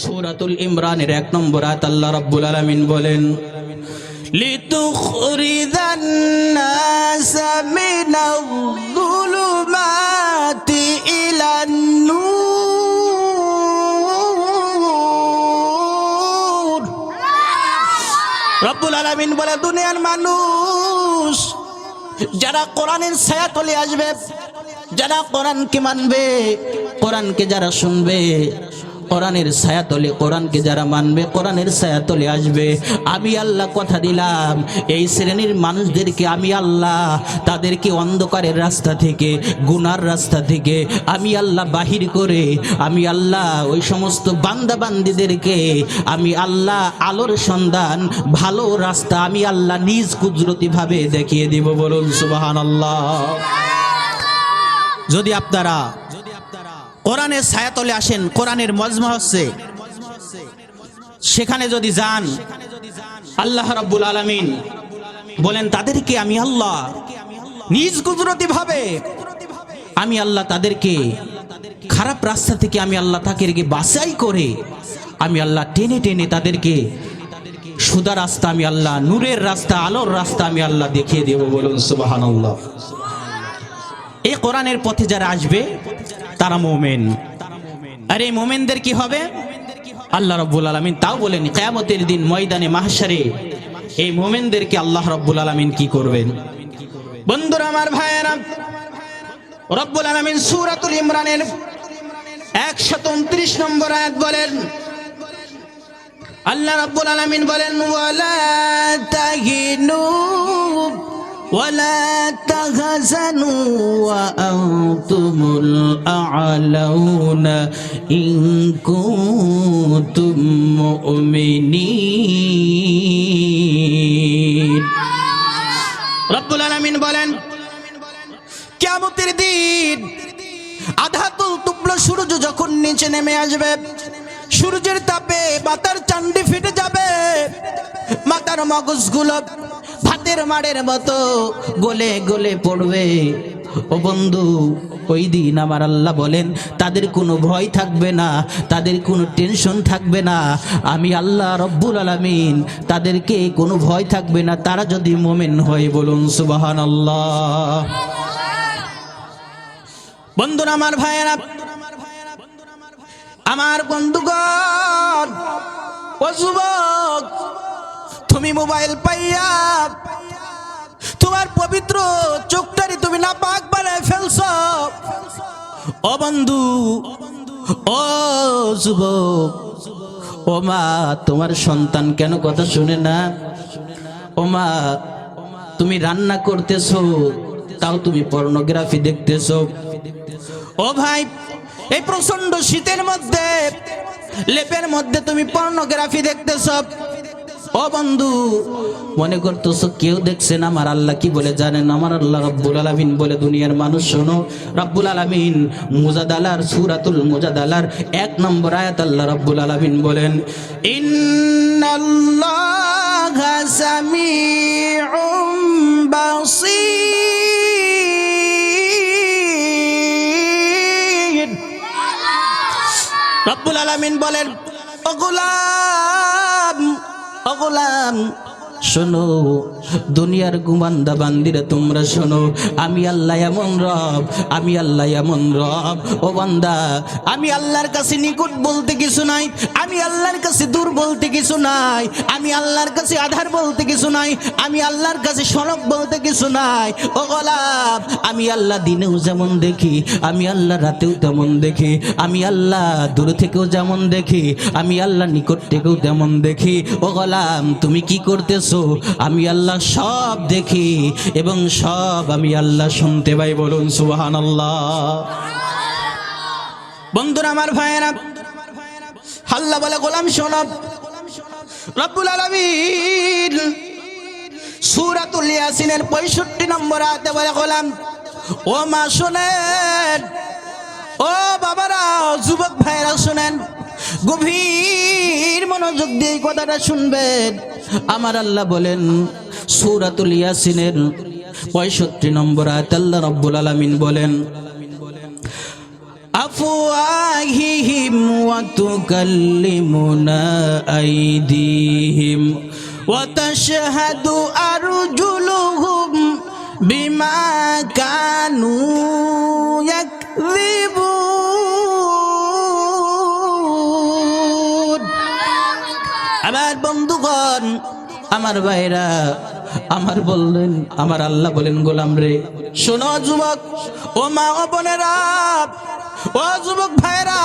সুরাতুল ইমরানের এক নম্বর আয়াত আল্লাহ রাব্বুল আলামিন বলেন লিতুখরিদান নাস মিনাল যুলুমাতি ইলান নূর রব্বুল আলামিন বলে, দুনিয়ার মানুষ যারা কোরআনের ছায়াতলে আসবে, যারা কোরআনকে মানবে, কোরআনকে যারা শুনবে কোরআনের ছায়া তলে কোরআনকে যারা মানবে, কোরআনের ছায়া তলে আসবে। আমি আল্লাহ কথা দিলাম, এই শ্রেণির মানুষদেরকে আমি আল্লাহ, তাদেরকে অন্ধকারের রাস্তা থেকে, গুনার রাস্তা থেকে আমি আল্লাহ বাহির করে, আমি আল্লাহ ওই সমস্ত বান্দা বান্দিদেরকে আমি আল্লাহ আলোর সন্ধান, ভালো রাস্তা আমি আল্লাহ নিজ কুদরতিভাবে দেখিয়ে দিব বলুন সুবাহান আল্লাহ যদি আপনারা কোরআনের ছায়াতলে আসেন, কোরআনের মজমা হচ্ছে, সেখানে যদি যান, আল্লাহ রাব্বুল আলামিন বলেন, তাদেরকে আমি আল্লাহ নিজ কুদরতি ভাবে আমি আল্লাহ তাদেরকে খারাপ রাস্তা থেকে আমি আল্লাহ তাদেরকে বাছাই করে, আমি আল্লাহ টেনে টেনে তাদেরকে সুদা রাস্তা, আমি আল্লাহ নূরের রাস্তা, আলোর রাস্তা আমি আল্লাহ দেখিয়ে দেব বলুন, সুবহানাল্লাহ। এই কোরআনের পথে যারা আসবে তারা মোমেন। আর এই মোমেনদের কি হবে? আল্লাহ রব্বুল আলমিন তাও বলেন, কেয়ামতের দিন ময়দানে মাহসারে এই মোমেনদেরকে আল্লাহ রব্বুল আলমিন কি করবেন? বন্ধুরা, আমার ভাইয়েরা, রব্বুল আলমিন সুরাতুল ইমরানের একশত উনত্রিশ নম্বর আয়াত বলেন, আল্লাহ রব্বুল আলমিন বলেন, ওয়ালা তাহিনু ولا تحزنوا وأنتم الأعلون إن كنتم مؤمنين রব্বুল আলামিন বলেন কিয়ামতের দিন আধাতুল তুবল সূর্য যখন নিচে নেমে আসবে সূর্যের তাপে মাথার চান্ডি ফেটে যাবে মাথার মগজগুলো ভাতের মাড়ের মতো গলে গলে পড়বে। ও বন্ধু, ওই দিন আমার আল্লাহ বলেন, তাদের কোনো ভয় থাকবে না, তাদের কোনো টেনশন থাকবে না। আমি আল্লাহ রব্বুল আলামিন, তাদেরকে কোনো ভয় থাকবে না, তারা যদি মোমেন হয় বলুন সুবাহান আল্লাহ বন্ধুরা আমার ভাইয়েরা, আমার বন্ধুগণ, ও যুবক মোবাইল পাইয়া, তোমার পবিত্র চোখটারি তুমি না পাক বানায় ফেলছ। ও বন্ধু ও যুবক ও মা, তোমার সন্তান কেন কথা শুনে না? ও মা, তুমি রান্না করতেছো, তাও তুমি পর্নোগ্রাফি দেখতেছো। ও ভাই, এই প্রচণ্ড শীতের মধ্যে, লেপের মধ্যে তুমি পর্নোগ্রাফি দেখতেছ। ও বন্ধু মনে করতেছো কেউ দেখছেন আমার আল্লাহ কি বলে জানেন? আমার আল্লাহ রব্বুল আলামিন বলে দুনিয়ার মানুষ শোনো। রব্বুল আলামিন মুজাদালার সুরাতুল মুজাদালার এক নম্বর আয়াত আল্লাহ রব্বুল আলামিন বলেন ইন্নাল্লাহা সামিউম বাসীর। রব্বুল আলামিন বলেন গোলাম ও গোলাম শোনো দুনিয়ার গুমান্দা বান্দিরা তোমরা শোনো, আমি আল্লাহ এমন রব, আমি আল্লাহ এমন রব। ও বান্দা, আমি আল্লাহর কাছে নিকট বলতে কিছু নাই, আমি আল্লাহর কাছে দূর বলতে কিছু নাই, আমি আল্লাহর কাছে আধার বলতে কিছু নাই, আমি আল্লাহর কাছে সড়ক বলতে কিছু নাই। ও গোলাপ, আমি আল্লাহ দিনেও যেমন দেখি, আমি আল্লাহ রাতেও তেমন দেখি, আমি আল্লাহ দূর থেকেও যেমন দেখি, আমি আল্লাহ নিকট থেকেও তেমন দেখি। ও গোলাম তুমি কি করতেছো? আমি আল্লাহ সব দেখি এবং সব আমি আল্লাহ শুনতে পাই, বলুন সুবাহান আল্লাহ বন্ধুরা, আমার ভাইয়েরা, আল্লাহ বলে, গোলাম শোনব রব্বুল আলামিন সূরাতুল ইয়াসিনের 65 নম্বর আয়াতে বলে, গোলাম, ও মা শুনেন ও বাবারা যুবক ভাইরা শুনেন, গভীর মনোযোগ দিয়ে কথাটা শুনবেন। আমার আল্লাহ বলেন সুরাতুল ইয়াসিনের পঁয়ষট্টি নম্বর আয়াত আল্লাহ রাব্বুল আলামিন বলেন আফওয়াহিহিম ওয়া তুকাল্লিমুনা আইদিহিম ওয়া তাশহাদু আরজুলুহুম বিমা কানু ইয়াকযিবুন। আমার বন্ধুগণ, আমার ভাইরা আমার বললেন, আমার আল্লাহ বলেন, গোলাম রে, শোনো যুবক, ও মা, ও বোনেরা, ও যুবক ভাইরা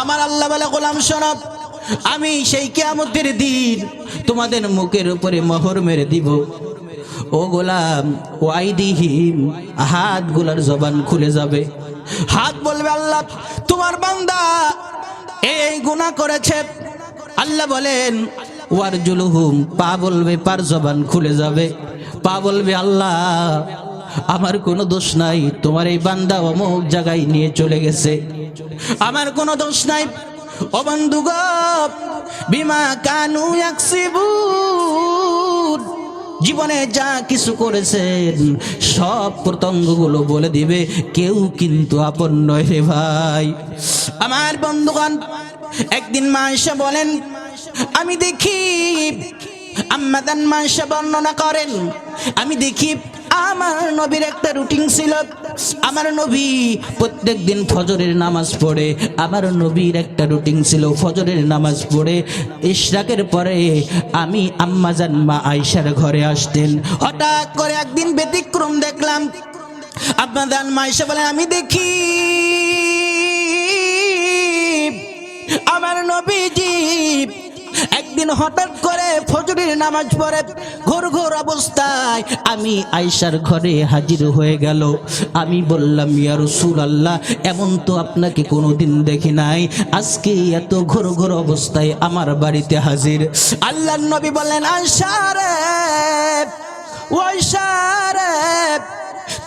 আমার আল্লাহ বলে, গোলাম শোনো, আমি সেই কেয়ামতের দিন তোমাদের মুখের উপরে মোহর মেরে দিব। ও গোলাম, ওয়াইদিহিম হাতগুলার জবান খুলে যাবে। হাত বলবে, আল্লাহ, তোমার বান্দা এই গুনাহ করেছে। আল্লাহ বলেন ওয়ার জুলুহুম, পা বলবে, পার জবান খুলে যাবে। পা বলবে, আল্লাহ, আমার কোনো দোষ নাই, তোমার এই বান্দা অমুক জায়গায় নিয়ে চলে গেছে। আমার কোনো দোষ নাই। গপ বিমা কানু ইয়াকসিবুন। জীবনে যা কিছু করেছেন, সব প্রতঙ্গগুলো বলে দিবে, কেউ কিন্তু আপন নয় রে ভাই। আমার বন্ধুগণ, একদিন মা বলেন, আমি দেখি আম্মাদান মা বর্ণনা করেন, আমি দেখি আমার নবীর একটা রুটিন ছিল। আমার নবী প্রত্যেক দিন ফজরের নামাজ পড়ে। আমার নবীর একটা রুটিন ছিল ফজরের নামাজ পড়ে। ইশরাকের পরে আমি আম্মাজান মা আয়সার ঘরে আসতেন। হঠাৎ করে একদিন ব্যতিক্রম দেখলাম। আম্মাজান মা আয়সা বলে, আমি দেখি। একদিন হঠাৎ করে ফজরের নামাজ পড়ে ঘোর ঘোর অবস্থায় আমি আয়সার ঘরে হাজির হয়ে গেল। আমি বললাম, ইয়া রসুল আল্লাহ এমন তো আপনাকে কোনোদিন দেখি নাই। আজকে এত ঘোর ঘোর অবস্থায় আমার বাড়িতে হাজির। আল্লাহ নবী বললেন আয়সা রে, ও আয়সা রে,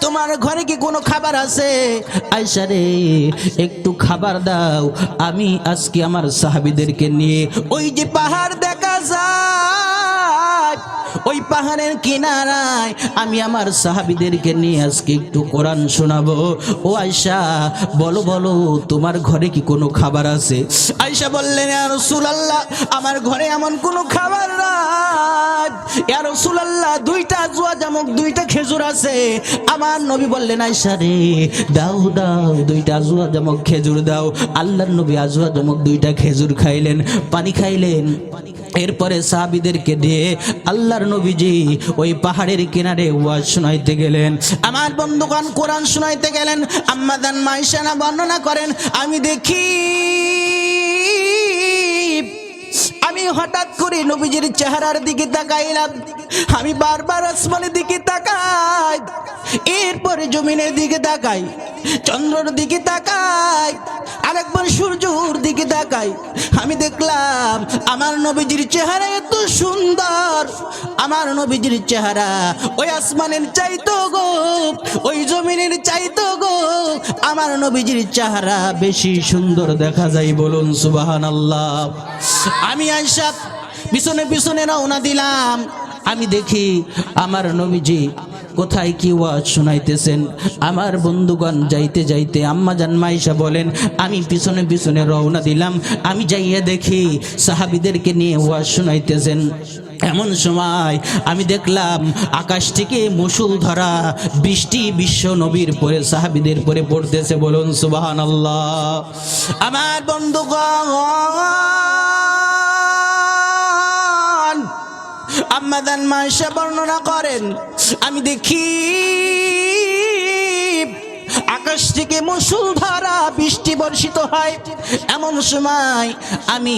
তোমার ঘরে কি কোনো খাবার আছে? আয়সা রে, একটু খাবার দাও। আমি আজকে আমার সাহাবিদেরকে নিয়ে ওই যে পাহাড় পাহাড়ের কিনারায় আমি আমার সাহাবিদেরকে নিয়ে আজকে একটু কোরআন শোনাবো। ও আয়সা বলো বলো, তোমার ঘরে কি কোনো খাবার আছে? আয়সা বললেন রসুল আল্লাহ আমার ঘরে এমন কোনো খাবার খেজুর আছে। আমার নবী বললেন রে, দাও দাও, দুইটা জুয়া জামুক, খেজুর দাও। আল্লাহর নবী আজুয়া দুইটা খেজুর খাইলেন, পানি খাইলেন। এরপরে সাহাবিদেরকে দিয়ে আল্লাহর নবীজি ওই পাহাড়ের কিনারে ওয়াজ শোনাইতে গেলেন। আমার বন্ধুগণ কোরআন শোনাইতে গেলেন আম্মাদান মাইশানা বর্ণনা করেন, আমি দেখি, আমি হঠাৎ করে নবীজির চেহারার দিকে তাকাইলাম। আমি বারবার আসমানের দিকে তাকাই, এরপরে জমিনের দিকে তাকাই, চন্দ্রর দিকে তাকাই আরেকবার সূর্যর দিকে তাকাই আমি দেখলাম, আমার নবীজির চেহারা এত সুন্দর। আমার নবীজির চেহারা ওই আসমানের চাইতো গো, ওই জমিনের চাইতো গো। আমার নবীজির চেহারা বেশি সুন্দর দেখা যায় বলুন সুবাহান আল্লাহ আমি আয়সা পিছনে পিছনে রওনা দিলাম। আমি দেখি আমার নবীজি কোথায় কি ওয়াজ শোনাইতেছেন? আমার বন্ধুগণ যাইতে যাইতে আম্মা জান মাইশা বলেন, আমি পিছনে পিছনে রওনা দিলাম, আমি যাইয়া দেখি সাহাবিদেরকে নিয়ে ওয়াজ শোনাইতেছেন। এমন সময় আমি দেখলাম আকাশ থেকে মুসুল ধরা বৃষ্টি বিশ্ব নবীর পরে, সাহাবিদের পরে পড়তেছে বলুন আল্লাহ আমার বন্ধুগণ! আম্মাদান মাসা বর্ণনা করেন। আমি দেখি আকাশ থেকে মুসুল ধারা বৃষ্টি বর্ষিত হয়। এমন সময় আমি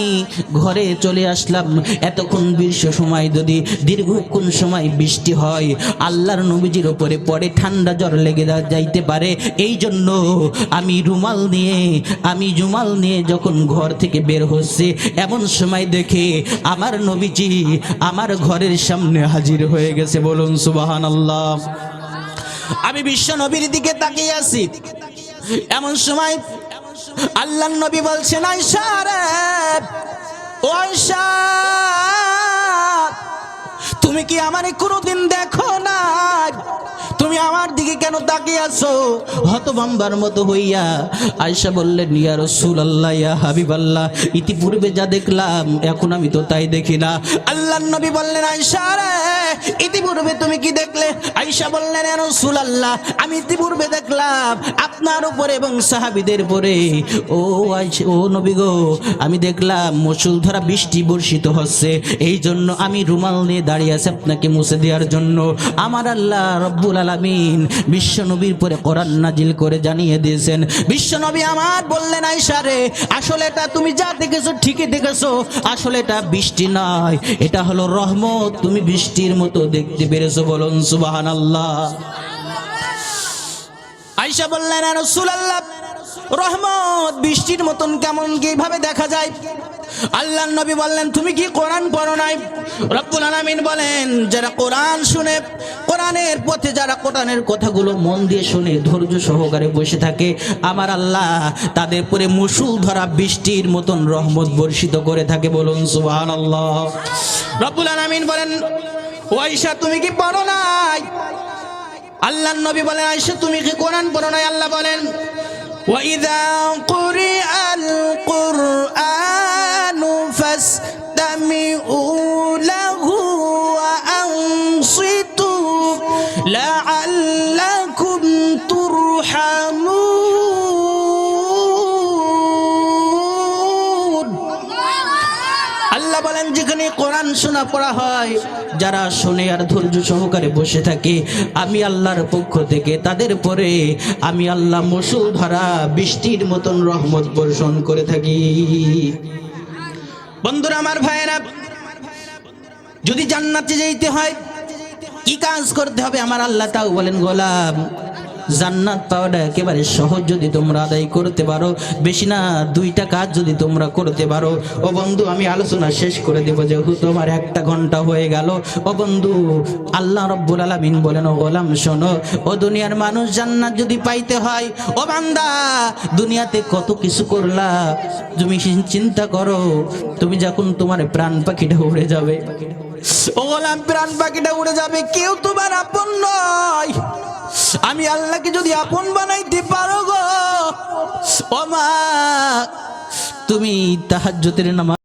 ঘরে চলে আসলাম। এতক্ষণ গ্রীষ্ম সময় যদি দীর্ঘক্ষণ সময় বৃষ্টি হয়, আল্লাহর নবীজির ওপরে পরে ঠান্ডা জ্বর লেগে যাইতে পারে। এই জন্য আমি রুমাল নিয়ে, আমি জুমাল নিয়ে যখন ঘর থেকে বের হচ্ছে, এমন সময় দেখে আমার নবীজি আমার ঘরের সামনে হাজির হয়ে গেছে। বলুন সুবাহান আল্লাহ আমি বিশ্ব নবীর দিকে তাকিয়ে আছি। এমন সময় আল্লাহ নবী বলছেন তুমি কি আমার কোনোদিন কেন তাকিয়ে আছো? হতভম্বার মতো হইয়া আয়সা বললেন, ইয়া রসুল আল্লাহ ইয়া হাবিব আল্লাহ ইতিপূর্বে যা দেখলাম, এখন আমি তো তাই দেখি না। আল্লাহ নবী বললেন আয়সা রে, ইতিপূর্বে তুমি কি দেখলে? আয়সা বললেন, ইয়া রসুল আল্লাহ আমি ইতিপূর্বে দেখলাম আপনার উপরে এবং সাহাবিদের উপরে। ও আয়সা ও নবী গো, আমি দেখলাম মুসুলধারা বৃষ্টি বর্ষিত হচ্ছে। এই জন্য আমি রুমাল নিয়ে দাঁড়িয়ে আছি আপনাকে মুছে দেওয়ার জন্য। আমার আল্লাহ রব্বুল আলামিন বিশ্ব নবীর পরে কোরআন নাজিল করে জানিয়ে দিয়েছেন বিশ্ব নবী আমার বললেন আয়সা রে, আসলে এটা তুমি যা দেখেছ ঠিকই দেখেছ, আসলে এটা বৃষ্টি নয়, এটা হলো রহমত, তুমি বৃষ্টির মতো দেখতে পেরেছ বলুন সুবাহান আল্লাহ আয়সা বললেন রাসূলুল্লাহ, রহমত বৃষ্টির মতন কেমন কীভাবে দেখা যায়? আল্লাহ নবী বললেন, তুমি কি কোরআন পড়ো নাই? রব্বুল আলামিন বলেন, যারা কোরআন শুনে, কোরআনের পথে যারা কোরআনের কথাগুলো মন দিয়ে শুনে, ধৈর্য সহকারে বসে থাকে, আমার আল্লাহ তাদের পরে মুসুল ধরা বৃষ্টির মতন রহমত বর্ষিত করে থাকে। বলুন, সুবহানাল্লাহ। রব্বুল আলামিন বলেন, ওয়াইশা, তুমি কি পড়ো নাই? আল্লাহ নবী বলেন আয়সা তুমি কি কোরআন পড়ো নাই? আল্লাহ বলেন ওয়াইদা কুরিআল কুরআন فاستمعوا له وأنصتوا لعلكم ترحمون আল্লাহ বলেন যেখানে কোরআন শোনা পড়া হয় যারা শুনে আর ধৈর্য সহকারে বসে থাকে আমি আল্লাহর পক্ষ থেকে তাদের পরে আমি আল্লাহ মসুল ধরা বৃষ্টির মতন রহমত বর্ষণ করে থাকি বন্ধুরা, আমার ভাইয়েরা, যদি জান্নাতে যেতে হয়, কি কাজ করতে হবে? আমার আল্লাহ তাও বলেন, গোলাম। জান্নাত পাওয়াটা একেবারে সহজ যদি তোমরা আদায় করতে পারো। বেশি না দুইটা কাজ যদি তোমরা করতে পারো। ও বন্ধু, আমি আলোচনা শেষ করে দেবো যেহেতু তোমার একটা ঘণ্টা হয়ে গেল। ও বন্ধু, আল্লাহ রব্বুল আলামিন বলেন, ও গোলাম, শোনো, ও দুনিয়ার মানুষ জান্নাত যদি পাইতে হয়, ও বান্দা, দুনিয়াতে কত কিছু করলা, তুমি চিন্তা করো, তুমি যখন তোমার প্রাণ পাখিটা উড়ে যাবে। ও গোলাম প্রাণ পাখিটা উড়ে যাবে, কেউ তোমার আপন নয়। আমি আল্লাহকে যদি আপন বানাইতে পারো গো ও তুমি তাহাজ্জুদের নামাজ